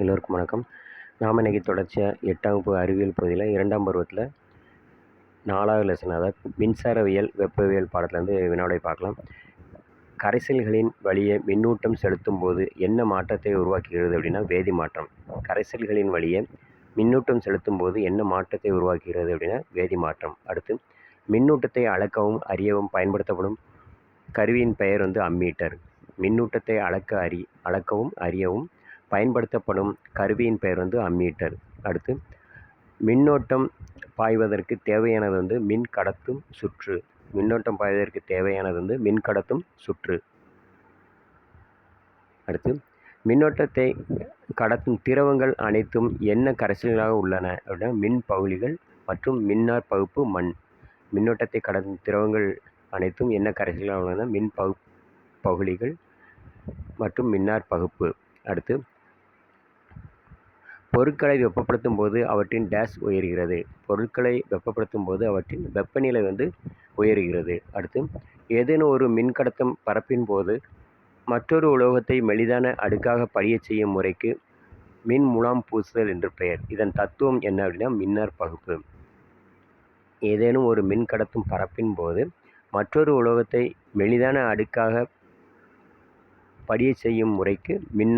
எல்லோருக்கும் வணக்கம். நாம் இன்றைக்கி தொடர்ச்சியாக எட்டாம் வகுப்பு அறிவியல் பகுதியில் இரண்டாம் பருவத்தில் நாலாவது லெசன் அதாவது மின்சாரவியல் வெப்பவியல் பாடத்துலேருந்து வினாவை பார்க்கலாம். கரைசல்களின் வழியே மின்னூட்டம் செலுத்தும் போது என்ன மாற்றத்தை உருவாக்குகிறது அப்படின்னா வேதி மாற்றம். கரைசல்களின் வழியே மின்னூட்டம் செலுத்தும் போது என்ன மாற்றத்தை உருவாக்குகிறது அப்படின்னா வேதி மாற்றம். அடுத்து மின்னூட்டத்தை அளக்கவும் அறியவும் பயன்படுத்தப்படும் கருவியின் பெயர் வந்து அம்மீட்டர். மின்னூட்டத்தை அளக்க அறி அளக்கவும் அறியவும் பயன்படுத்தப்படும் கருவியின் பெயர் வந்து அம்மீட்டர். அடுத்து மின்னோட்டம் பாய்வதற்கு தேவையானது வந்து மின் கடத்தும் சுற்று. மின்னோட்டம் பாய்வதற்கு தேவையானது வந்து மின் கடத்தும் சுற்று. அடுத்து மின்னோட்டத்தை கடத்தும் திரவங்கள் அனைத்தும் என்ன கரைசல்களாக உள்ளன? அப்படின்னா மின் பகுதிகள் மற்றும் மின்னார் பகுப்பு மண். மின்னோட்டத்தை கடத்தும் திரவங்கள் அனைத்தும் என்ன கரைசல்களாக உள்ளன? மின் பகு பகுதிகள் மற்றும் மின்னார் பகுப்பு. அடுத்து பொருட்களை வெப்பப்படுத்தும் போது அவற்றின் டேஷ் உயர்கிறது. பொருட்களை வெப்பப்படுத்தும் போது அவற்றின் வெப்பநிலை வந்து உயர்கிறது. அடுத்து ஏதேனும் ஒரு மின்கடத்தும் பரப்பின் போது மற்றொரு உலோகத்தை மெலிதான அடுக்காக படியச் செய்யும் முறைக்கு மின் முலாம் பூசுதல் என்று பெயர். இதன் தத்துவம் என்ன அப்படின்னா மின்னர் பகுப்பு. ஏதேனும் ஒரு மின் கடத்தும் பரப்பின் போது மற்றொரு உலோகத்தை மெலிதான அடுக்காக படியச் செய்யும் முறைக்கு மின்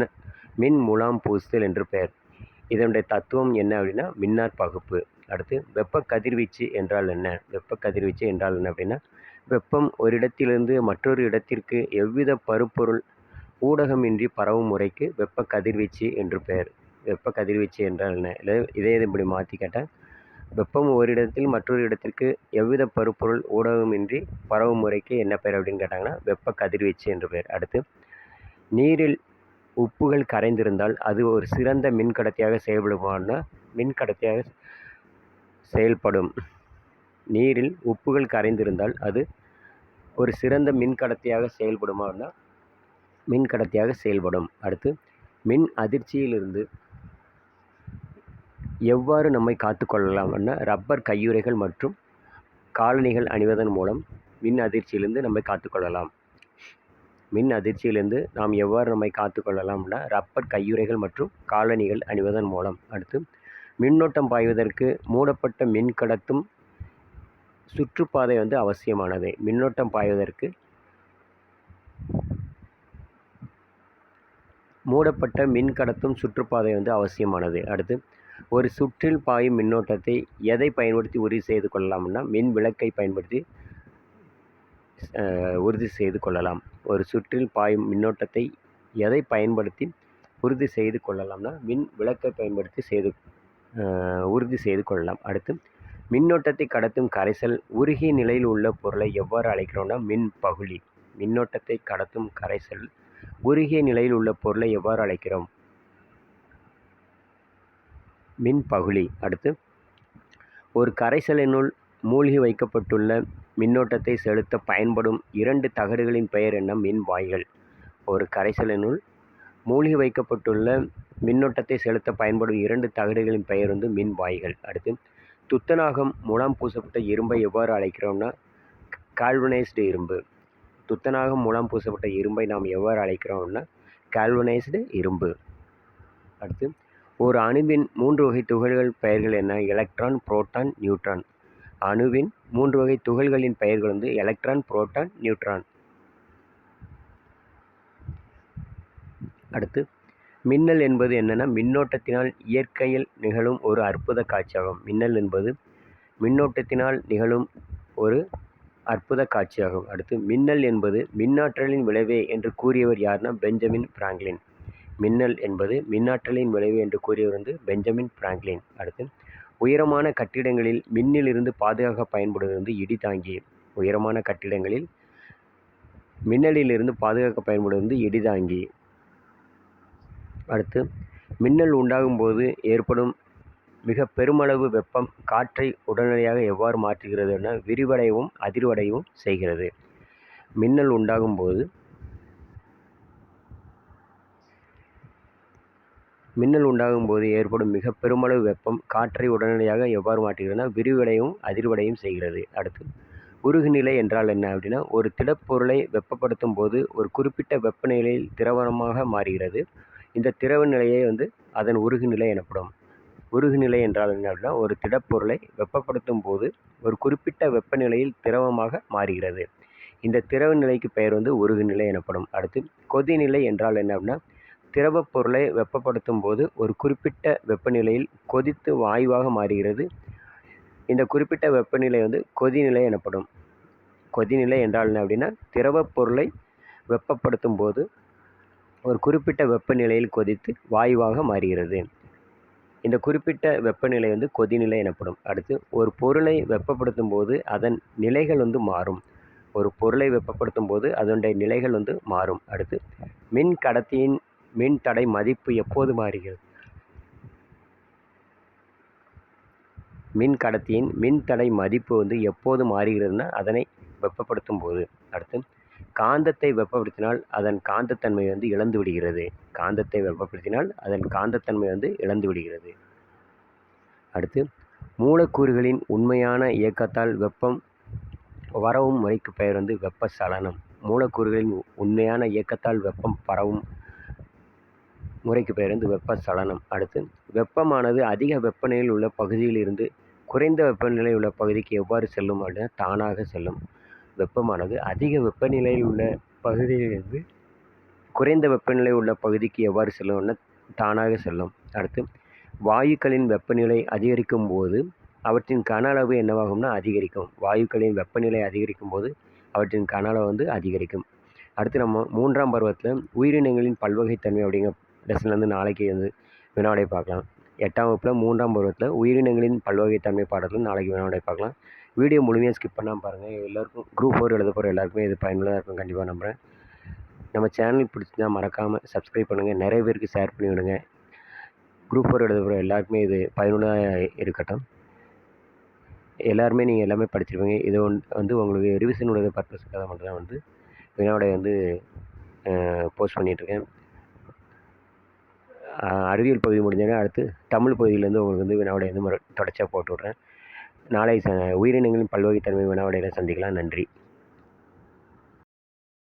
மின் முலாம் பூசுதல் என்று பெயர். இதனுடைய தத்துவம் என்ன அப்படின்னா மின்னார் பகுப்பு. அடுத்து வெப்ப கதிர்வீச்சு என்றால் என்ன? வெப்ப கதிர்வீச்சு என்றால் என்ன அப்படின்னா வெப்பம் ஒரு இடத்திலிருந்து மற்றொரு இடத்திற்கு எவ்வித பருப்பொருள் ஊடகமின்றி பரவும் முறைக்கு வெப்ப கதிர்வீச்சு என்று பெயர். வெப்ப கதிர்வீச்சு என்றால் என்ன? இல்லை இதே இது இப்படி மாற்றி கேட்டால் வெப்பம் ஒரு இடத்தில் மற்றொரு இடத்திற்கு எவ்வித பருப்பொருள் ஊடகமின்றி பரவும் முறைக்கு என்ன பெயர் அப்படின்னு கேட்டாங்கன்னா வெப்ப கதிர்வீச்சு என்று பெயர். அடுத்து நீரில் உப்புகள் கரைந்திருந்தால் அது ஒரு சிறந்த மின்கடத்தியாக செயல்படுமானா மின்கடத்தியாக செயல்படும். நீரில் உப்புகள் கரைந்திருந்தால் அது ஒரு சிறந்த மின்கடத்தியாக செயல்படுமானா மின்கடத்தியாக செயல்படும். அடுத்து மின் அதிர்ச்சியிலிருந்து எவ்வாறு நம்மை காத்துக்கொள்ளலாம்னா ரப்பர் கையுறைகள் மற்றும் காலணிகள் அணிவதன் மூலம் மின் அதிர்ச்சியிலிருந்து நம்மை காத்துக்கொள்ளலாம் மின் அதிர்ச்சியிலிருந்து நாம் எவ்வாறு நம்மை காத்துக்கொள்ளலாம்னா ரப்பர் கையுறைகள் மற்றும் காலணிகள் அணிவதன் மூலம். அடுத்து மின்னோட்டம் பாய்வதற்கு மூடப்பட்ட மின் கடத்தும் சுற்றுப்பாதை வந்து அவசியமானது. மின்னோட்டம் பாய்வதற்கு மூடப்பட்ட மின் கடத்தும் சுற்றுப்பாதை வந்து அவசியமானது. அடுத்து ஒரு சுற்றில் பாயும் மின்னோட்டத்தை எதை பயன்படுத்தி உறுதி செய்து கொள்ளலாம்னா மின் விளக்கை பயன்படுத்தி உறுதி செய்து கொள்ளலாம். ஒரு சுற்றில் பாயும் மின்னோட்டத்தை எதை பயன்படுத்தி உறுதி செய்து கொள்ளலாம்னா மின் விளக்கை பயன்படுத்தி செய்து உறுதி செய்து கொள்ளலாம். அடுத்து மின்னோட்டத்தை கடத்தும் கரைசல் உருகிய நிலையில் உள்ள பொருளை எவ்வாறு அழைக்கிறோம்னா மின் பகுளி மின்னோட்டத்தை கடத்தும் கரைசல் உருகிய நிலையில் உள்ள பொருளை எவ்வாறு அழைக்கிறோம்? மின் பகுளி அடுத்து ஒரு கரைசலினுள் மூழ்கி வைக்கப்பட்டுள்ள மின்னோட்டத்தை செலுத்த பயன்படும் இரண்டு தகடுகளின் பெயர் என்ன? மின்வாய்கள் ஒரு கரைசலினுள் மூழ்கி வைக்கப்பட்டுள்ள மின்னோட்டத்தை செலுத்த பயன்படும் இரண்டு தகடுகளின் பெயர் வந்து மின் வாய்கள். அடுத்து துத்தநாகம் முலாம் பூசப்பட்ட இரும்பை எவ்வாறு அழைக்கிறோம்னா கால்வனைஸ்டு இரும்பு. துத்தநாகம் முலாம் பூசப்பட்ட இரும்பை நாம் எவ்வாறு அழைக்கிறோம்னா கால்வனைஸ்டு இரும்பு. அடுத்து ஒரு அணுவின் மூன்று வகை துகள்கள் பெயர்கள் என்ன? Electron proton neutron. அணுவின் மூன்று வகை துகள்களின் பெயர்கள் வந்து எலக்ட்ரான் புரோட்டான் நியூட்ரான். அடுத்து மின்னல் என்பது என்னென்னா மின்னோட்டத்தினால் இயற்கையில் நிகழும் ஒரு அற்புத காட்சியாகும். மின்னல் என்பது மின்னோட்டத்தினால் நிகழும் ஒரு அற்புத காட்சியாகும். அடுத்து மின்னல் என்பது மின்னாற்றலின் விளைவே என்று கூறியவர் யாருன்னா பெஞ்சமின் பிராங்க்லின். மின்னல் என்பது மின்னாற்றலின் விளைவு என்று கூறியவர் வந்து பெஞ்சமின் பிராங்க்லின். அடுத்து உயரமான கட்டிடங்களில் மின்னிலிருந்து பாதுகாக்க பயன்படுவது வந்து இடி தாங்கி. உயரமான கட்டிடங்களில் மின்னலிலிருந்து பாதுகாக்க பயன்படுவது வந்து இடிதாங்கி அடுத்து மின்னல் உண்டாகும் போது ஏற்படும் மிக பெருமளவு வெப்பம் காற்றை உடனடியாக எவ்வாறு மாற்றுகிறது என விரிவடையவும் அதிர்வடையவும் செய்கிறது. மின்னல் உண்டாகும் போது மின்னல் உண்டாகும் போது ஏற்படும் மிக பெருமளவு வெப்பம் காற்றை உடனடியாக எவ்வாறு மாற்றுகிறதுனா விரிவடையும் அதிர்வடையும் செய்கிறது. அடுத்து உருகுநிலை என்றால் என்ன அப்படின்னா ஒரு திடப்பொருளை வெப்பப்படுத்தும் போது ஒரு குறிப்பிட்ட வெப்பநிலையில் திரவமாக மாறுகிறது. இந்த திரவ நிலையே வந்து அதன் உருகுநிலை எனப்படும். உருகுநிலை என்றால் என்ன அப்படின்னா ஒரு திடப்பொருளை வெப்பப்படுத்தும் போது ஒரு குறிப்பிட்ட வெப்பநிலையில் திரவமாக மாறுகிறது. இந்த திரவ நிலைக்கு பெயர் வந்து உருகுநிலை எனப்படும். அடுத்து கொதிநிலை என்றால் என்ன அப்படின்னா திரவப் பொருளை வெப்பப்படுத்தும் போது ஒரு குறிப்பிட்ட வெப்பநிலையில் கொதித்து வாயுவாக மாறுகிறது. இந்த குறிப்பிட்ட வெப்பநிலை வந்து கொதிநிலை எனப்படும். கொதிநிலை என்றால் என்ன அப்படின்னா திரவப் பொருளை வெப்பப்படுத்தும் போது ஒரு குறிப்பிட்ட வெப்பநிலையில் கொதித்து வாயுவாக மாறுகிறது. இந்த குறிப்பிட்ட வெப்பநிலை வந்து கொதிநிலை எனப்படும். அடுத்து ஒரு பொருளை வெப்பப்படுத்தும் போது அதன் நிலைகள் வந்து மாறும். ஒரு பொருளை வெப்பப்படுத்தும் போது அதனுடைய நிலைகள் வந்து மாறும். அடுத்து மின் கடத்தியின் மின் தடை மதிப்பு எப்போது மாறுகிறது? மின் கடத்தியின் மின் தடை மதிப்பு வந்து எப்போது மாறுகிறதுனா அதனை வெப்பப்படுத்தும் போது. அடுத்து காந்தத்தை வெப்பப்படுத்தினால் அதன் காந்தத்தன்மை வந்து இழந்து விடுகிறது. காந்தத்தை வெப்பப்படுத்தினால் அதன் காந்தத்தன்மை வந்து இழந்து விடுகிறது. அடுத்து மூலக்கூறுகளின் உண்மையான இயக்கத்தால் வெப்பம் வரவும் முறைக்கு பெயர் வந்து வெப்ப சலனம் மூலக்கூறுகளின் உண்மையான இயக்கத்தால் வெப்பம் பரவும் முறைக்கு பெயர் வந்து வெப்ப சலனம். அடுத்து வெப்பமானது அதிக வெப்பநிலையில் உள்ள பகுதியில் இருந்து குறைந்த வெப்பநிலை உள்ள பகுதிக்கு எவ்வாறு செல்லும் அப்படின்னா தானாக செல்லும். வெப்பமானது அதிக வெப்பநிலையில் உள்ள பகுதியிலிருந்து குறைந்த வெப்பநிலை உள்ள பகுதிக்கு எவ்வாறு செல்லும்னா தானாக செல்லும். அடுத்து வாயுக்களின் வெப்பநிலை அதிகரிக்கும் போது அவற்றின் கன அளவு என்னவாகும்னா அதிகரிக்கும். வாயுக்களின் வெப்பநிலை அதிகரிக்கும் போது அவற்றின் கன அளவு வந்து அதிகரிக்கும். அடுத்து நம்ம மூன்றாம் பருவத்தில் உயிரினங்களின் பல்வகைத்தன்மை அப்படிங்கிற லெசன்லேருந்து நாளைக்கு வந்து வினாவிடை பார்க்கலாம். எட்டாம் வகுப்பில் மூன்றாம் பருவத்தில் உயிரினங்களின் பல்வகைத்தன்மை பாடத்தில் நாளைக்கு வினாவிடை பார்க்கலாம். வீடியோ முழுமையாக ஸ்கிப் பண்ணாமல் பாருங்கள் எல்லாருக்கும் குரூப் ஃபோர் எழுத போகிற எல்லாருக்குமே இது பயனுள்ளதாக இருக்கும். கண்டிப்பாக நம்புகிறேன் நம்ம சேனல் பிடிச்சிருந்தா மறக்காமல் சப்ஸ்கிரைப் பண்ணுங்கள் நிறைய பேருக்கு ஷேர் பண்ணி விடுங்க. குரூப் ஃபோர் எழுத போகிற எல்லாருக்குமே இது பயனுள்ளதாக இருக்கட்டும். எல்லாருமே நீங்கள் எல்லாமே படிச்சிருப்பீங்க. இது ஒன் வந்து உங்களுக்கு ரிவிஷனுடைய பர்பஸ்க்காக மட்டும் தான் வந்து வினாவிடை வந்து போஸ்ட் பண்ணிகிட்ருக்கேன் அறிவியல் பகுதி முடிஞ்சோடனே அடுத்து தமிழ் பகுதியிலேருந்து உங்களுக்கு வந்து வினாவிடை வந்து தொடர்ச்சியாக போட்டு விட்றேன். நாளை ச உயிரினங்களின் பல்வகைத்தன்மை வினாவிடையில் சந்திக்கலாம். நன்றி.